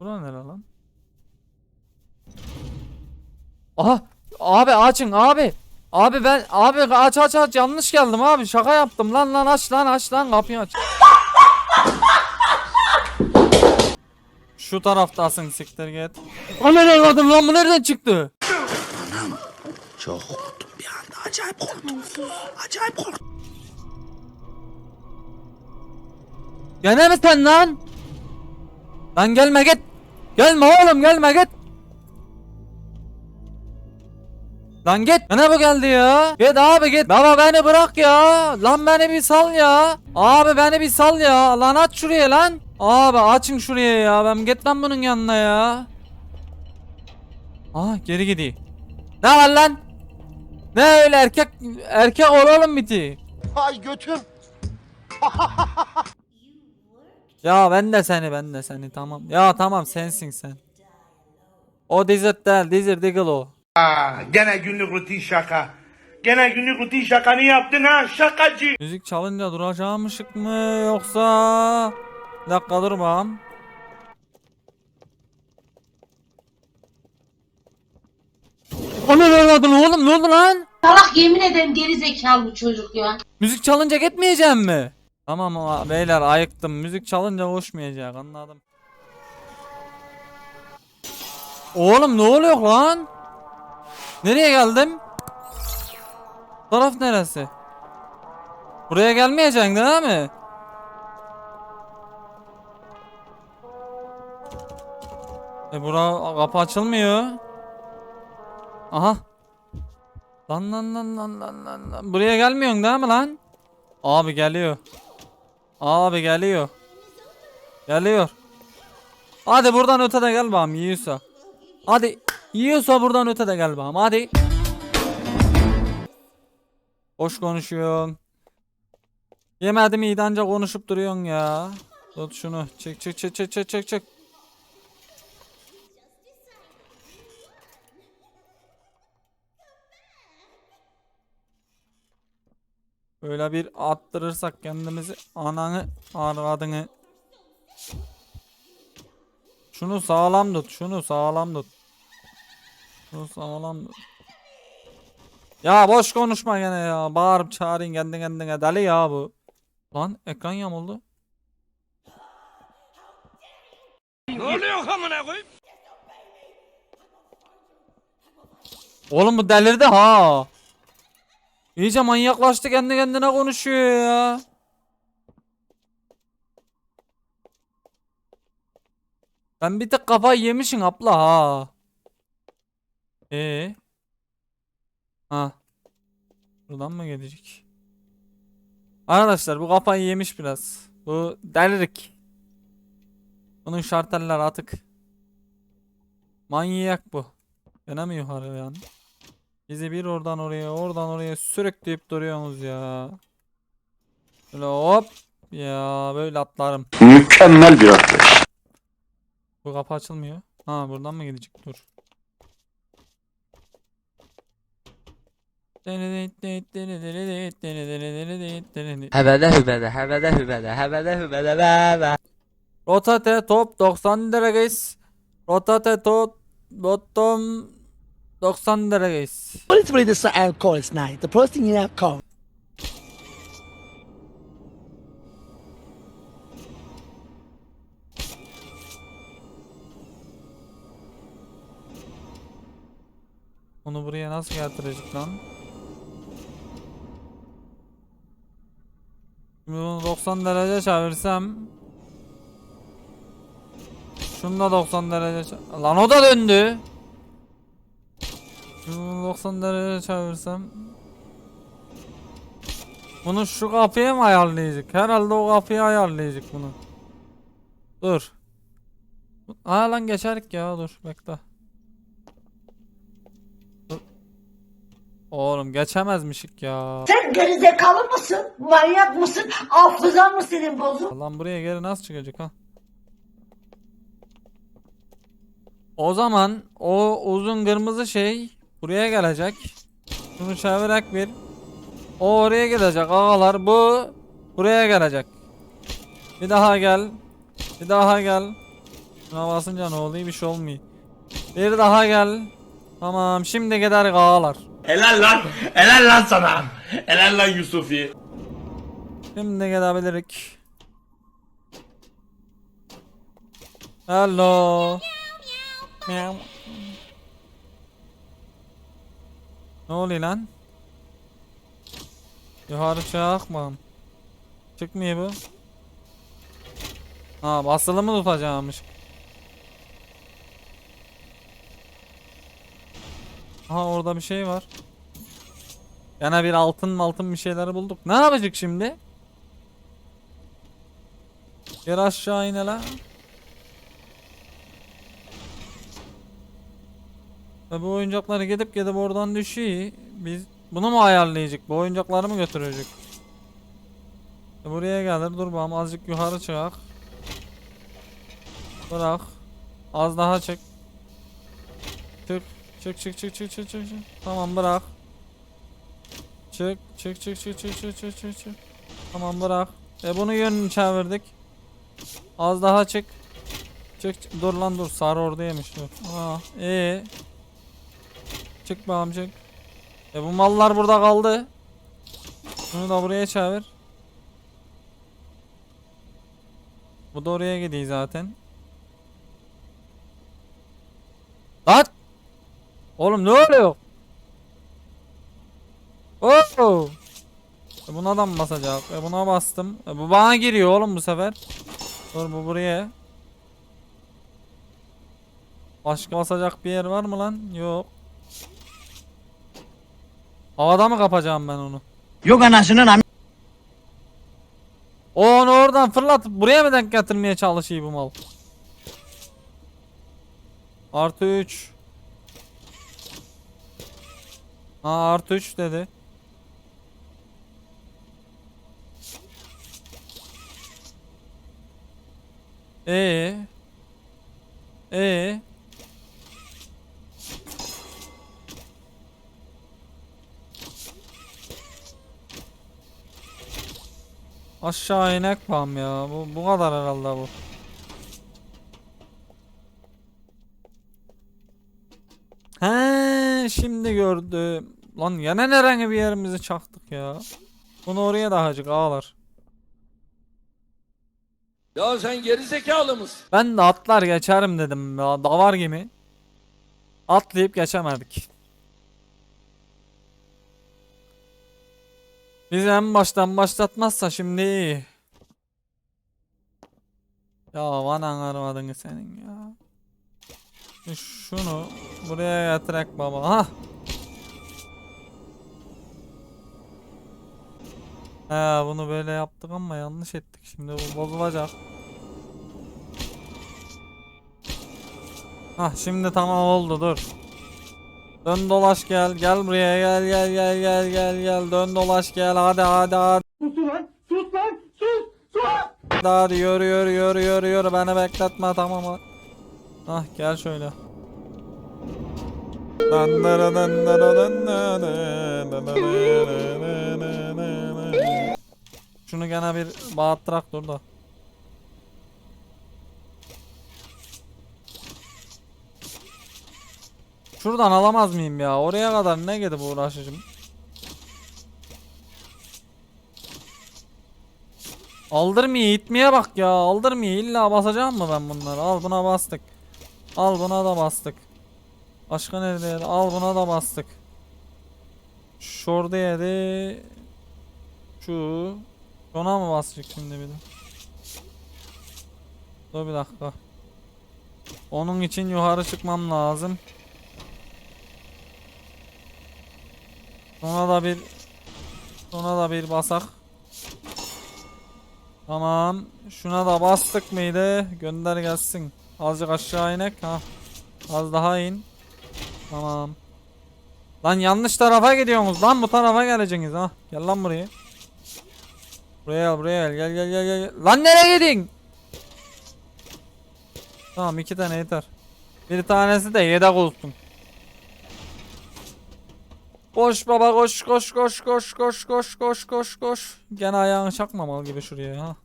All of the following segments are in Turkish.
Bura nere lan? Aha! Abi açın abi. Abi ben abi aç aç aç yanlış geldim abi şaka yaptım lan lan aç lan aç lan kapıyı aç. Şu taraftasın siktir git. Nereye kadın lan bu nereden çıktı? Çok korktum bir anda. Acayip korktum. Acayip korktum. Gene mi sen lan? Lan gelme git. Gelme oğlum gelme git. Lan git. Gene bu geldi ya. Git abi git. Baba beni bırak ya. Lan beni bir sal ya. Abi beni bir sal ya. Lan aç şuraya lan. Abi açın şuraya ya. Ben git lan bunun yanına ya. Aa geri gidiyor. Ne var lan? Ne öyle erkek erkek ol oğlum biti. Ay götüm. Ya ben de seni ben de seni tamam. Ya tamam sensin sen. O Dizert değil Dizert Diggle o. Aa, gene günlük rutin şaka. Gene günlük rutin şakanı yaptın ha şakacı. Müzik çalınca duracağım ışık mı yoksa... Bir dakika dur bakalım. O ne lan oğlum ne oldu lan? Salak yemin ederim geri zekalı bu çocuk ya. Müzik çalınca gitmeyeceğim mi? Tamam ama beyler ayıktım. Müzik çalınca koşmayacak anladım. Oğlum ne oluyor lan? Nereye geldim? Taraf neresi? Buraya gelmeyeceksin değil mi? E bura kapı açılmıyor. Aha. Lan lan lan lan lan lan. Buraya gelmiyorsun değil mi lan? Abi geliyor. Abi geliyor. Geliyor. Hadi buradan öte de gel bakalım yiyorsa. Hadi yiyorsa buradan öte de gel bakalım hadi. Boş konuşuyorsun. Yemedim iyi de anca konuşup duruyorsun ya. Tut şunu. Çek çek çek çek çek çek çek. Böyle bir attırırsak kendimizi ananı arvadını. Şunu sağlam tut. Şunu sağlam tut. Şunu sağlam tut. Ya boş konuşma gene ya. Bağırıp çağırın kendi kendine. Deli ya bu. Lan ekran yamuldu. Ne oluyor amına koyayım? Oğlum bu delirdi ha. İyice manyaklaştı kendi kendine konuşuyor ya. Ben bir tık kafayı yemişim abla ha. Ee. Ha. Buradan mı gelecek? Arkadaşlar bu kafayı yemiş biraz. Bu delirik. Bunun şarteller atık. Manyak bu. Mi yukarı yani? Bizi bir oradan oraya oradan oraya sürükleyip duruyorsunuz ya. Böyle hop. Ya böyle atlarım. Mükemmel bir atlayış. Bu kapı açılmıyor. Ha buradan mı gidecek? Dur. Hebede hübede, hebede hübede, hebede hübede be be. Rotate top 90 deregeyiz. Rotate top bottom 90 deregeyiz. Let's read this out chorus night. The first thing you have called. Onu buraya nasıl getirecek lan? Şimdi bunu 90 derece çevirsem Şunu da 90 derece çe- Lan o da döndü Şunu 90 derece çevirsem Bunu şu kapıya mı ayarlayacak? Herhalde o kapıyı ayarlayacak bunu Dur Aa lan geçerik ya dur bekle Oğlum geçemezmişik ya. Sen gerizekalı mısın? Manyak mısın? Hafızan mı senin bozuk? Lan buraya geri nasıl çıkacak ha? O zaman o uzun kırmızı şey buraya gelecek. Şunu çevirerek bir. O oraya gidecek ağalar. Bu buraya gelecek. Bir daha gel. Bir daha gel. Şuna basınca ne oluyor? Bir şey olmuyor. Bir daha gel. Tamam şimdi gider ağlar. Helal lan. Helal lan sana. Helal lan Yusufi. Şimdi gidebilirik. Hello. Meow. Ne oluyor lan? Yukarı çıkmam. Çıkmıyor bu. Ha basılı mı tutacağımış? Aha orada bir şey var. Gene bir altın altın bir şeyleri bulduk. Ne yapacak şimdi? Gel aşağı ine la. E bu oyuncakları gidip gidip oradan düşüyor. Biz bunu mu ayarlayacak? Bu oyuncakları mı götürecek? E buraya gelir. Dur bakalım azıcık yukarı çıkak. Bırak. Az daha çık. Çık. Çık çık çık çık çık çık. çık. Tamam bırak. Çık çık çık çık çık çık çık çık çık. Tamam bırak. E bunu yönünü çevirdik. Az daha çık. Çık çık. dur lan dur sarı oradaymış dur. Aa ee. Çık bakalım çık. E bu mallar burada kaldı. Bunu da buraya çevir. Bu da oraya gidiyor zaten. Lan! Oğlum ne oluyor? Oo! E buna da mı basacak? E buna bastım. E bu bana giriyor oğlum bu sefer. Dur bu buraya. Başka basacak bir yer var mı lan? Yok. Havada mı kapacağım ben onu? Yok anasının am... O onu oradan fırlatıp buraya mı denk getirmeye çalışıyor bu mal? Artı 3. Ha artı 3 dedi. Ee. Ee. Aşağı inek pam ya. Bu bu kadar herhalde bu. He, şimdi gördüm. Lan yine herhangi bir yerimizi çaktık ya. Bunu oraya da hacık ağlar. Ya sen geri zekalı mısın? Ben de atlar geçerim dedim ya davar gibi. Atlayıp geçemedik. Biz en baştan başlatmazsa şimdi. Ya anan aramadın senin ya. Şunu buraya getirek baba. Ha. He bunu böyle yaptık ama yanlış ettik. Şimdi bu bozulacak. Hah şimdi tamam oldu dur. Dön dolaş gel gel buraya gel gel gel gel gel gel dön dolaş gel hadi hadi hadi. Sus lan sus lan sus sus. Hadi yürü yürü yürü yürü yürü beni bekletme tamam hadi. Hah gel şöyle. Şunu gene bir bağıttırak dur da. Şuradan alamaz mıyım ya? Oraya kadar ne gidip uğraşacağım? Aldırmıyor itmeye bak ya. Aldırmıyor illa basacağım mı ben bunları? Al buna bastık. Al buna da bastık. Başka nerede al buna da bastık. Şurada yedi. Şu. Şuna mı basacak şimdi bir de? Dur bir dakika. Onun için yukarı çıkmam lazım Sonra da bir Sonra da bir basak. Tamam. Şuna da bastık mıydı? Gönder gelsin. Azıcık aşağı inek. Ha. Az daha in. Tamam. Lan yanlış tarafa gidiyorsunuz. Lan bu tarafa geleceksiniz ha. Gel lan buraya. Buraya gel buraya gel. Gel gel gel gel. Lan nereye gidin? Tamam iki tane yeter. Bir tanesi de yedek olsun. Koş baba koş koş koş koş koş koş koş koş koş. Gene ayağını çakmamalı gibi şuraya ha.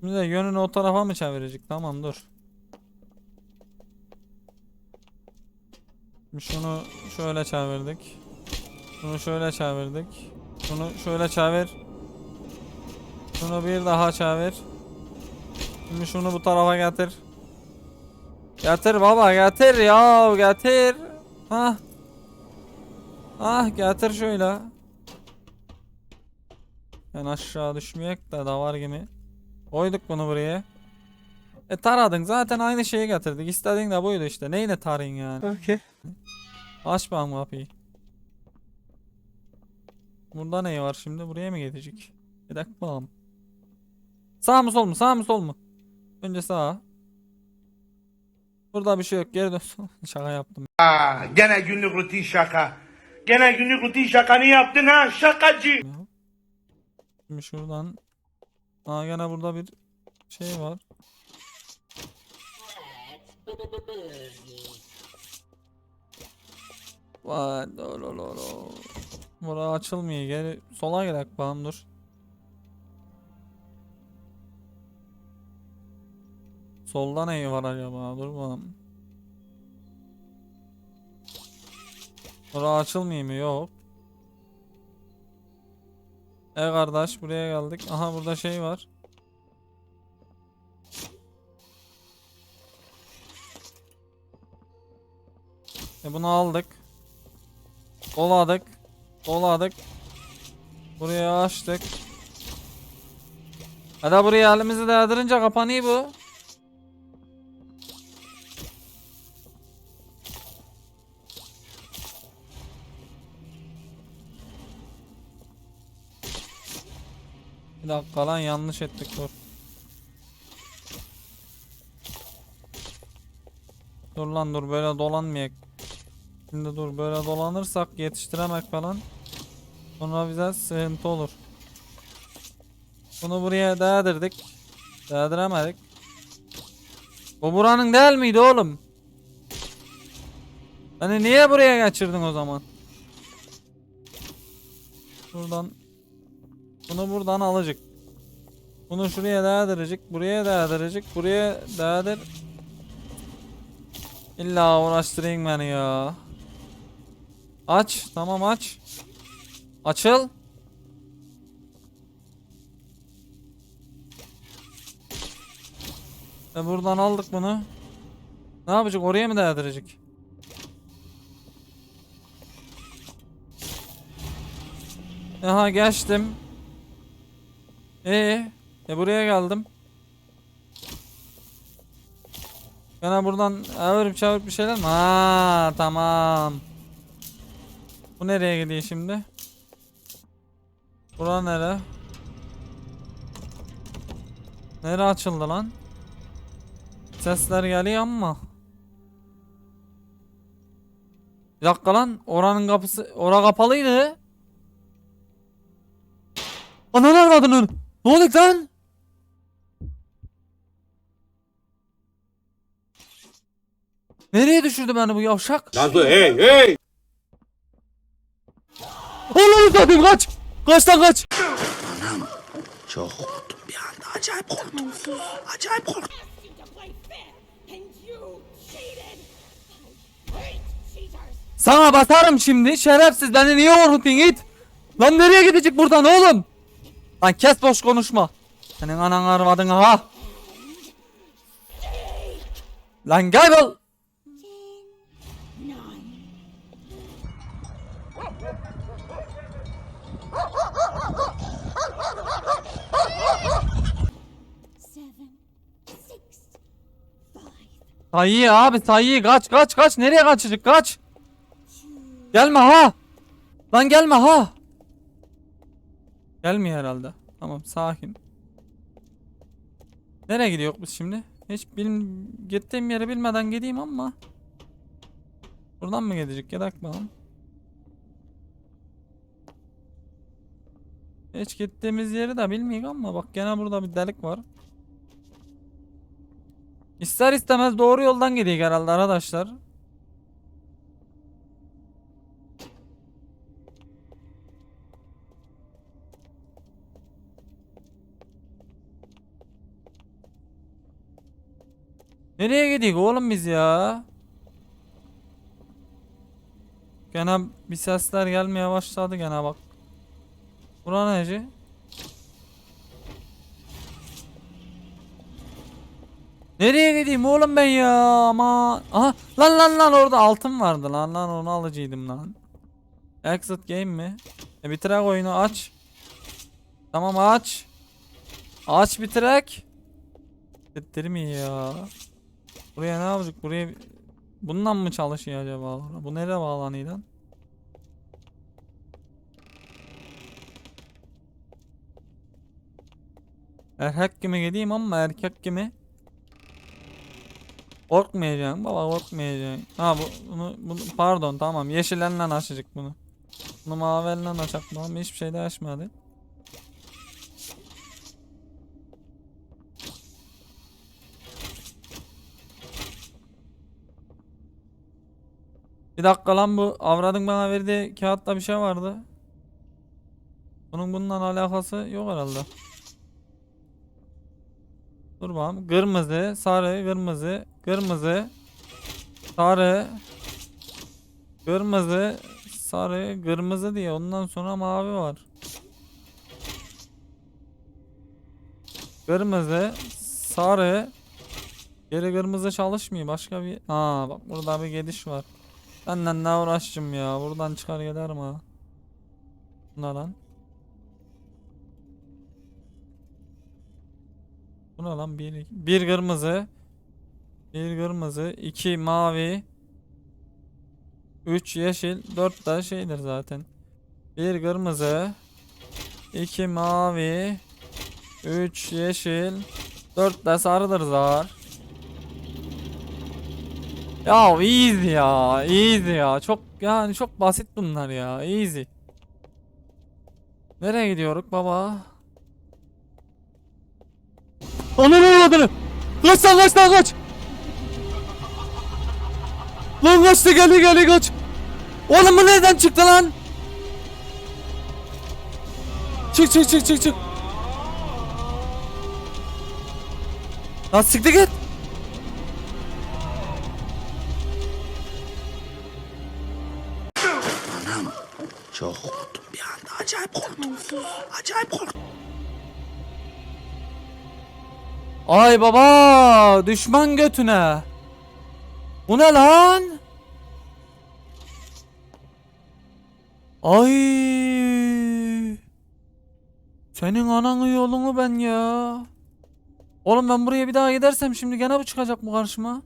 Şimdi de yönünü o tarafa mı çevirecek? Tamam dur. Şimdi Şunu şöyle çevirdik. Şunu şöyle çevirdik. Şunu şöyle çevir. Şunu bir daha çevir. Şimdi şunu bu tarafa getir. Getir baba getir ya getir. Ha. Ah getir şöyle. Ben aşağı düşmeyek de davar gibi. Koyduk bunu buraya. E taradın zaten aynı şeyi getirdik. İstediğin de buydu işte. Neyine tarayın yani. Okey. Aç bakalım kapıyı. Burada ne var şimdi? Buraya mı gidecek? Bir dakika bakalım. Sağ mı sol mu? Sağ mı sol mu? Önce sağ. Burada bir şey yok. Geri dön. Şaka yaptım. Aa, gene günlük rutin şaka. Gene günlük rutin şakanı yaptın ha şakacı. Şimdi şuradan. Aa gene burada bir şey var. Vay lo. Bura açılmıyor. Geri sola gidelim bakalım dur. Solda ne var acaba? Dur bakalım. Bura açılmıyor mu? Yok. E kardeş buraya geldik. Aha burada şey var. E bunu aldık. Doladık. Doladık. Buraya açtık. Hadi buraya elimizi değdirince kapanıyor bu. Dakika yanlış ettik dur. Dur lan dur böyle dolanmayak. Şimdi dur böyle dolanırsak yetiştiremek falan. Sonra bize sıkıntı olur. Bunu buraya değdirdik. Değdiremedik. Bu buranın değil miydi oğlum? Hani niye buraya geçirdin o zaman? Buradan bunu buradan alacak. Bunu şuraya değdirecek, buraya değdirecek, buraya değdir. İlla uğraştırayım beni ya. Aç, tamam aç. Açıl. E buradan aldık bunu. Ne yapacak? Oraya mı değdirecek? Aha geçtim. Ee, e buraya geldim. Gene buradan evirip çevirip bir şeyler mi? Ha tamam. Bu nereye gidiyor şimdi? Bura nere? Nere açıldı lan? Sesler geliyor ama. Bir dakika lan. Oranın kapısı, ora kapalıydı. Ananı avradını. Ne oluyor lan? Nereye düşürdü beni bu yavşak? Nazlı hey hey. Allah'ını satayım kaç! Kaç lan kaç! Anam çok korktum bir anda acayip korktum. Acayip korktum. Sana basarım şimdi şerefsiz beni niye korkuttun git! Lan nereye gidecek buradan oğlum? Lan kes boş konuşma. Senin anan arvadın ha. Lan kaybol. Sayı abi sayı kaç kaç kaç nereye kaçacak kaç. Gelme ha. Lan gelme ha. Gelmiyor herhalde. Tamam sakin. Nereye gidiyor biz şimdi? Hiç bilim gittiğim yeri bilmeden gideyim ama. Buradan mı gidecek? Gidelim bakalım. Hiç gittiğimiz yeri de bilmiyorum ama bak gene burada bir delik var. İster istemez doğru yoldan gidiyor herhalde arkadaşlar. Nereye gidiyor oğlum biz ya? Gene bir sesler gelmeye başladı gene bak. Bura neci? Nereye gideyim oğlum ben ya ama aha lan lan lan orada altın vardı lan lan onu alıcıydım lan. Exit game mi? E bitirek oyunu aç. Tamam aç. Aç bitirek. Bitirmiyor ya. Buraya ne yapacak? Buraya bundan mı çalışıyor acaba? Bu nereye bağlanıyor lan? Erkek gibi gideyim ama erkek gibi. Korkmayacaksın baba korkmayacaksın. Ha bu bunu, bunu pardon tamam yeşillenle açacak bunu. Bunu maviyle açacak tamam hiçbir şey de açmadı. Bir dakika lan bu avradın bana verdiği kağıtta bir şey vardı. Bunun bununla alakası yok herhalde. Dur bakalım. Kırmızı, sarı, kırmızı, kırmızı, sarı, kırmızı, sarı, kırmızı diye ondan sonra mavi var. Kırmızı, sarı, geri kırmızı çalışmıyor. Başka bir... Ha bak burada bir gidiş var. Benden ne uğraşacağım ya. Buradan çıkar giderim ha. Bu ne lan? Bu ne lan? Bir, bir kırmızı. Bir kırmızı. iki mavi. Üç yeşil. Dört de şeydir zaten. Bir kırmızı. iki mavi. Üç yeşil. Dört de sarıdır zar. Ya easy ya. Easy ya. Çok yani çok basit bunlar ya. Easy. Nereye gidiyoruz baba? Ananı avradını. Kaç lan kaç lan kaç. Lan kaçtı geldi geldi kaç. Oğlum bu nereden çıktı lan? Çık çık çık çık çık. Lan siktir git. Acayip korktum. Ay baba düşman götüne. Bu ne lan? Ay. Senin ananı yolunu ben ya. Oğlum ben buraya bir daha gidersem şimdi gene bu çıkacak mı karşıma?